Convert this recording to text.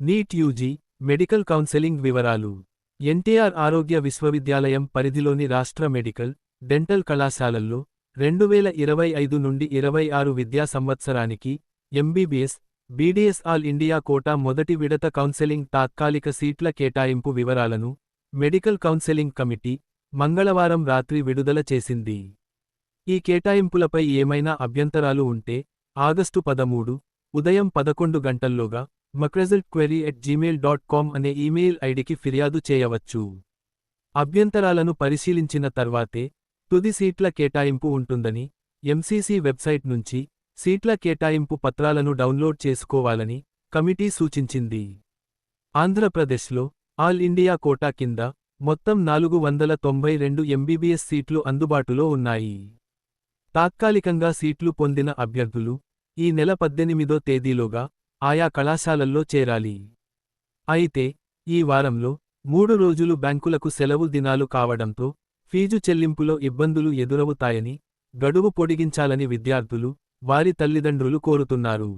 NEET UG medical counselling వివరాలు. ఎన్టీఆర్ ఆరోగ్య విశ్వవిద్యాలయం పరిధిలోని రాష్ట్ర మెడికల్ డెంటల్ కళాశాలల్లో రెండు వేల ఇరవై ఐదు నుండి ఇరవై ఆరు విద్యా సంవత్సరానికి MBBS BDS all India quota మొదటి విడత కౌన్సెలింగ్ తాత్కాలిక సీట్ల కేటాయింపు వివరాలను మెడికల్ కౌన్సెలింగ్ కమిటీ మంగళవారం రాత్రి విడుదల చేసింది. ఈ కేటాయింపులపై ఏమైనా అభ్యంతరాలు ఉంటే ఆగస్టు పదమూడు ఉదయం పదకొండు గంటల్లోగా మక్రెజల్ట్ query at Gmail dot com అనే ఈమెయిల్ ఐడికి ఫిర్యాదు చేయవచ్చు. అభ్యంతరాలను పరిశీలించిన తర్వాతే తుది సీట్ల కేటాయింపు ఉంటుందని ఎంసీసీ వెబ్సైట్ నుంచి సీట్ల కేటాయింపు పత్రాలను డౌన్లోడ్ చేసుకోవాలని కమిటీ సూచించింది. ఆంధ్రప్రదేశ్లో ఆల్ ఇండియా కోటా కింద మొత్తం నాలుగు వందల తొంభై రెండు ఎంబీబీఎస్ సీట్లు అందుబాటులో ఉన్నాయి. తాత్కాలికంగా సీట్లు పొందిన అభ్యర్థులు ఈ నెల పద్దెనిమిదో తేదీలోగా ఆయా కళాశాలల్లో చేరాలి. అయితే ఈ వారంలో మూడు రోజులు బ్యాంకులకు సెలవు దినాలు కావడంతో ఫీజు చెల్లింపులో ఇబ్బందులు ఎదురవుతాయని గడువు పొడిగించాలని విద్యార్థులు వారి తల్లిదండ్రులు కోరుతున్నారు.